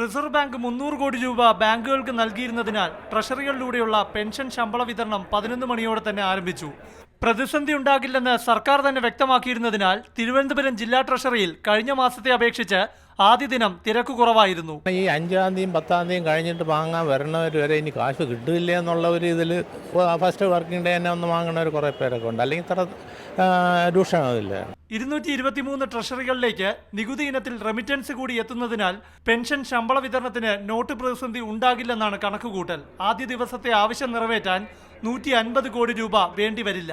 Reserve bank മുന്നൂറ് കോടി രൂപ ബാങ്കുകൾക്ക് നൽകിയിരുന്നതിനാൽ ട്രഷറികളിലൂടെയുള്ള പെൻഷൻ ശമ്പള വിതരണം പതിനൊന്ന് മണിയോടെ തന്നെ ആരംഭിച്ചു. പ്രതിസന്ധി ഉണ്ടാകില്ലെന്ന് സർക്കാർ തന്നെ വ്യക്തമാക്കിയിരുന്നതിനാൽ തിരുവനന്തപുരം ജില്ലാ ട്രഷറിയിൽ കഴിഞ്ഞ മാസത്തെ അപേക്ഷിച്ച് ആദ്യ ദിനം തിരക്ക് കുറവായിരുന്നു. ഈ അഞ്ചാം തീയതിയും പത്താം തീയതി കഴിഞ്ഞിട്ട് വാങ്ങാൻ വരണവർ വരെ ഇനി കാശ് കിട്ടില്ല എന്നുള്ള ഒരു ഇതിൽ ഫസ്റ്റ് വർക്കിംഗ് ഡേ തന്നെ ഒന്ന് വാങ്ങണവർ കുറേ പേരൊക്കെ ഉണ്ട്. അല്ലെങ്കിൽ ഇത്ര രൂക്ഷമാവില്ല. ഇരുന്നൂറ്റി ഇരുപത്തിമൂന്ന് ട്രഷറികളിലേക്ക് നികുതി ഇനത്തിൽ റെമിറ്റൻസ് കൂടി എത്തുന്നതിനാൽ പെൻഷൻ ശമ്പള വിതരണത്തിന് നോട്ട് പ്രതിസന്ധി ഉണ്ടാകില്ലെന്നാണ് കണക്കുകൂട്ടൽ. ആദ്യ ദിവസത്തെ ആവശ്യം നിറവേറ്റാൻ നൂറ്റി അൻപത് കോടി രൂപ വേണ്ടിവരില്ല.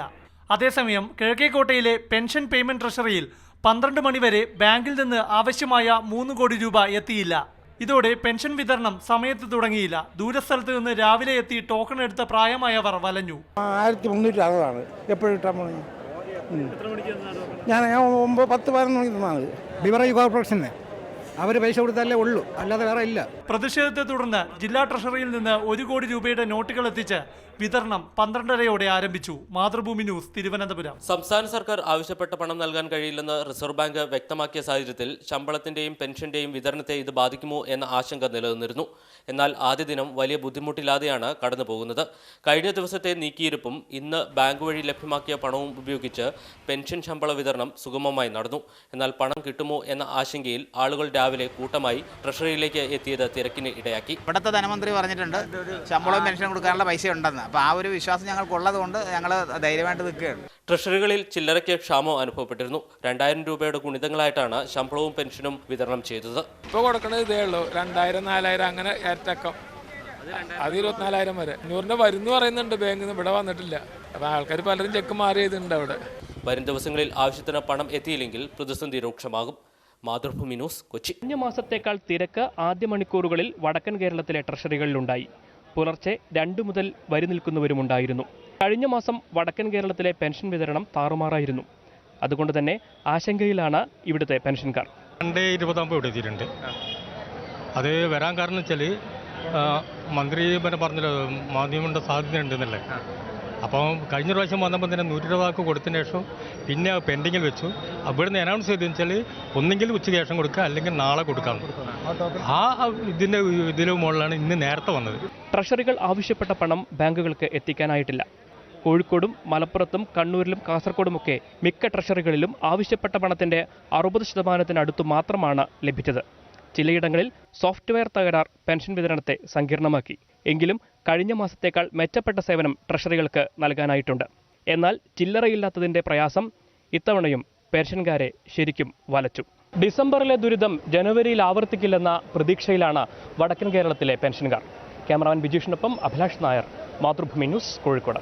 അതേസമയം കിഴക്കേക്കോട്ടയിലെ പെൻഷൻ പേയ്മെന്റ് ട്രഷറിയിൽ പന്ത്രണ്ട് മണിവരെ ബാങ്കിൽ നിന്ന് ആവശ്യമായ മൂന്ന് കോടി രൂപ എത്തിയില്ല. ഇതോടെ പെൻഷൻ വിതരണം സമയത്ത് തുടങ്ങിയില്ല. ദൂരസ്ഥലത്ത് നിന്ന് രാവിലെ എത്തി ടോക്കൺ എടുത്ത പ്രായമായവർ വലഞ്ഞു. ആയിരത്തി മുന്നൂറ്റി അറുപതാണ് എപ്പോഴും. ഞാൻ ഒമ്പത് പത്ത് പതിനൊന്ന് മണിക്ക് തന്നാണ് ബിവറേജ് കോർപ്പറേഷന് അവർ പൈസ കൊടുത്താലേ ഉള്ളൂ. അല്ലാതെ വേറെ ഇല്ല. പ്രതിഷേധത്തെ തുടർന്ന് ജില്ലാ ട്രഷറിയിൽ നിന്ന് ഒരു കോടി രൂപയുടെ നോട്ടുകൾ എത്തിച്ച് വിതരണം പന്ത്രണ്ടരയോടെ ആരംഭിച്ചു. മാതൃഭൂമി ന്യൂസ് തിരുവനന്തപുരം. സംസ്ഥാന സർക്കാർ ആവശ്യപ്പെട്ട പണം നൽകാൻ കഴിയില്ലെന്ന് റിസർവ് ബാങ്ക് വ്യക്തമാക്കിയ സാഹചര്യത്തിൽ ശമ്പളത്തിന്റെയും പെൻഷന്റെയും വിതരണത്തെ ഇത് ബാധിക്കുമോ എന്ന ആശങ്ക നിലനിന്നിരുന്നു. എന്നാൽ ആദ്യ ദിനം വലിയ ബുദ്ധിമുട്ടില്ലാതെയാണ് കടന്നു പോകുന്നത്. കഴിഞ്ഞ ദിവസത്തെ നീക്കിയിരുപ്പും ഇന്ന് ബാങ്ക് വഴി ലഭ്യമാക്കിയ പണവും ഉപയോഗിച്ച് പെൻഷൻ ശമ്പള വിതരണം സുഗമമായി നടന്നു. എന്നാൽ പണം കിട്ടുമോ എന്ന ആശങ്കയിൽ ആളുകൾ രാവിലെ കൂട്ടമായി ട്രഷറിയിലേക്ക് എത്തിയത് തിരക്കിന് ഇടയാക്കി. ഇവിടുത്തെ ധനമന്ത്രി പറഞ്ഞിട്ടുണ്ട് ശമ്പളവും പെൻഷൻ കൊടുക്കാനുള്ള പൈസ ഉണ്ടെന്ന് അപ്പോൾ ആ ഒരു വിശ്വാസം ഞങ്ങൾക്കുള്ളത് കൊണ്ട് ഞങ്ങൾ ധൈര്യമായിട്ട് നിൽക്കുകയാണ്. ട്രഷറികളിൽ ചില്ലറയ്ക്ക് ക്ഷാമം അനുഭവപ്പെട്ടിരുന്നു. രണ്ടായിരം രൂപയുടെ ഗുണിതങ്ങളായിട്ടാണ് ശമ്പളവും പെൻഷനും വിതരണം ചെയ്തത്. ഇപ്പോൾ കൊടുക്കുന്നത് ഇതേ ഉള്ളൂ. രണ്ടായിരം നാലായിരം അങ്ങനെ ഏറ്റക്കം. അത് ഇരുപത്തിനാലായിരം വരെ. അഞ്ഞൂറിന്റെ വരുന്നു പറയുന്നുണ്ട് ബാങ്കിൽ നിന്ന്. ഇവിടെ വന്നിട്ടില്ല. അപ്പോൾ ആൾക്കാർ പലരും ചെക്ക് മാറിയതുണ്ട് അവിടെ. വരും ദിവസങ്ങളിൽ ആവശ്യത്തിന് പണം എത്തിയില്ലെങ്കിൽ പ്രതിസന്ധി രൂക്ഷമാകും. മാതൃഭൂമി ന്യൂസ് കൊച്ചി. കഴിഞ്ഞ മാസത്തേക്കാൾ തിരക്ക് ആദ്യ മണിക്കൂറുകളിൽ വടക്കൻ കേരളത്തിലെ ട്രഷറികളിലുണ്ടായി. പുലർച്ചെ രണ്ടു മുതൽ വരി നിൽക്കുന്നവരുമുണ്ടായിരുന്നു. കഴിഞ്ഞ മാസം വടക്കൻ കേരളത്തിലെ പെൻഷൻ വിതരണം താറുമാറായിരുന്നു. അതുകൊണ്ട് തന്നെ ആശങ്കയിലാണ് ഇവിടുത്തെ പെൻഷൻകാർ. രണ്ട് ഇരുപതാകുമ്പോൾ ഇവിടെ എത്തിയിട്ടുണ്ട്. അത് വരാൻ കാരണം വെച്ചാൽ മന്ത്രി പിന്നെ പറഞ്ഞല്ലോ മാധ്യമങ്ങളുടെ സാധ്യത ഉണ്ടെന്നല്ലേ അപ്പോൾ കഴിഞ്ഞ പ്രാവശ്യം വന്നപ്പോൾ തന്നെ നൂറ്റി രൂപക്ക് കൊടുത്തതിന് ശേഷം പിന്നെ പെൻഡിങ്ങിൽ വെച്ചു. അവിടുന്ന് അനൗൺസ് ചെയ്തു വെച്ചാൽ ഒന്നെങ്കിൽ ഉച്ചയ്ക്ക് ശേഷം കൊടുക്കുക അല്ലെങ്കിൽ നാളെ കൊടുക്കാം. ആ ഇതിന്റെ ഇതിന് മുകളിലാണ് ഇന്ന് നേരത്തെ വന്നത്. ട്രഷറികൾ ആവശ്യപ്പെട്ട പണം ബാങ്കുകൾക്ക് എത്തിക്കാനായിട്ടില്ല. കോഴിക്കോടും മലപ്പുറത്തും കണ്ണൂരിലും കാസർഗോഡുമൊക്കെ മിക്ക ട്രഷറികളിലും ആവശ്യപ്പെട്ട പണത്തിന്റെ അറുപത് ശതമാനത്തിനടുത്തു മാത്രമാണ് ലഭിച്ചത്. ചിലയിടങ്ങളിൽ സോഫ്റ്റ്വെയർ തകരാർ പെൻഷൻ വിതരണത്തെ സങ്കീർണമാക്കി. എങ്കിലും കഴിഞ്ഞ മാസത്തേക്കാൾ മെച്ചപ്പെട്ട സേവനം ട്രഷറികൾക്ക് നൽകാനായിട്ടുണ്ട്. എന്നാൽ ചില്ലറയില്ലാത്തതിന്റെ പ്രയാസം ഇത്തവണയും പെൻഷൻകാരെ ശരിക്കും വലച്ചു. ഡിസംബറിലെ ദുരിതം ജനുവരിയിൽ ആവർത്തിക്കില്ലെന്ന പ്രതീക്ഷയിലാണ് വടക്കൻ കേരളത്തിലെ പെൻഷൻകാർ. ക്യാമറാമാൻ ബിജീഷിനൊപ്പം അഭിലാഷ് നായർ. മാതൃഭൂമി ന്യൂസ് കോഴിക്കോട്.